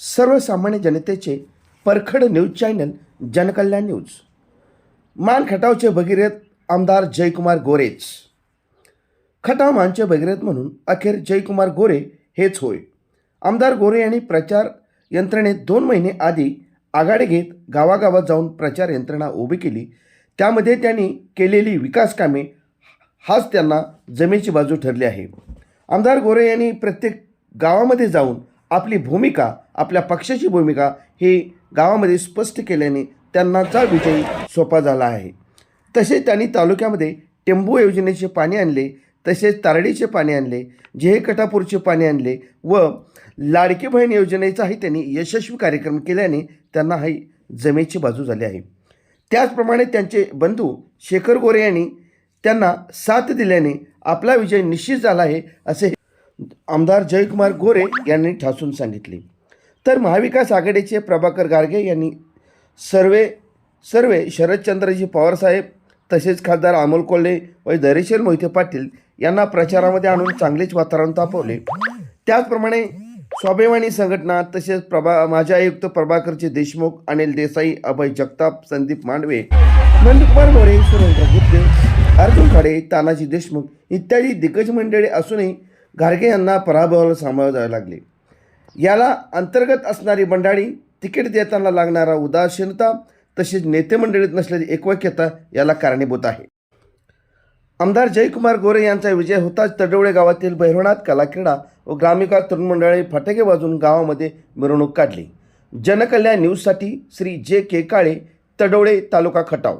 सर्वसामान्य जनतेचे परखड न्यूज चॅनल जनकल्याण न्यूज. मान खटावचे भगीरथ आमदार जयकुमार गोरेच खटाव मानचे भगीरथ म्हणून अखेर जयकुमार गोरे हेच होय. आमदार गोरे यांनी प्रचार यंत्रणेत दोन महिने आधी आघाडी घेत गावागावात जाऊन प्रचार यंत्रणा उभी केली. त्यामध्ये त्यांनी केलेली विकास कामे हाच त्यांना जमेची बाजू ठरली आहे. आमदार गोरे यांनी प्रत्येक गावामध्ये जाऊन आपली भूमिका आपल्या पक्षाची भूमिका ही गावामध्ये स्पष्ट केल्याने त्यांनाचा विजय सोपा झाला आहे. तसेच त्यांनी तालुक्यामध्ये टेंबू योजनेचे पाणी आणले तसेच तारडीचे पाणी आणले जेहे कटापूरचे पाणी आणले व लाडकी बहीण योजनेचाही त्यांनी यशस्वी कार्यक्रम केल्याने त्यांना ही जमेची बाजू झाली आहे. त्याचप्रमाणे त्यांचे बंधू शेखर गोरे यांनी त्यांना साथ दिल्याने आपला विजय निश्चित झाला आहे असे आमदार जयकुमार गोरे यांनी ठासून सांगितले. तर महाविकास आघाडीचे प्रभाकर गारगे यांनी सर्वे सर्वे शरदचंद्रजी पवारसाहेब तसेच खासदार अमोल कोल्हे व धैर्यशील मोहिते पाटील यांना प्रचारामध्ये आणून चांगलेच वातावरण तापवले. त्याचप्रमाणे स्वाभिमानी संघटना तसेच प्रभा माजी आयुक्त प्रभाकरचे देशमुख अनिल देसाई अभय जगताप संदीप मांडवे नंदकुमार मोरे सुरेंद्र गुप्ते अर्जुन खाडे तानाजी देशमुख इत्यादी दिग्गज मंडळी असूनही गारगे यांना पराभवाला सामोरे जावे लागले. याला अंतर्गत असणारी मंडळी तिकीट देताना लागणारा उदासीनता तसेच नेते मंडळीत नसलेली एकवाक्यता याला कारणीभूत आहे. आमदार जयकुमार गोरे यांचा विजय होताच तडवळे गावातील भैरवनाथ कलाक्रीडा व ग्रामिका तरुण मंडळी फटाके वाजवून गावामध्ये मिरवणूक काढली. जनकल्याण न्यूजसाठी श्री जे के काळे तडवळे तालुका खटाव.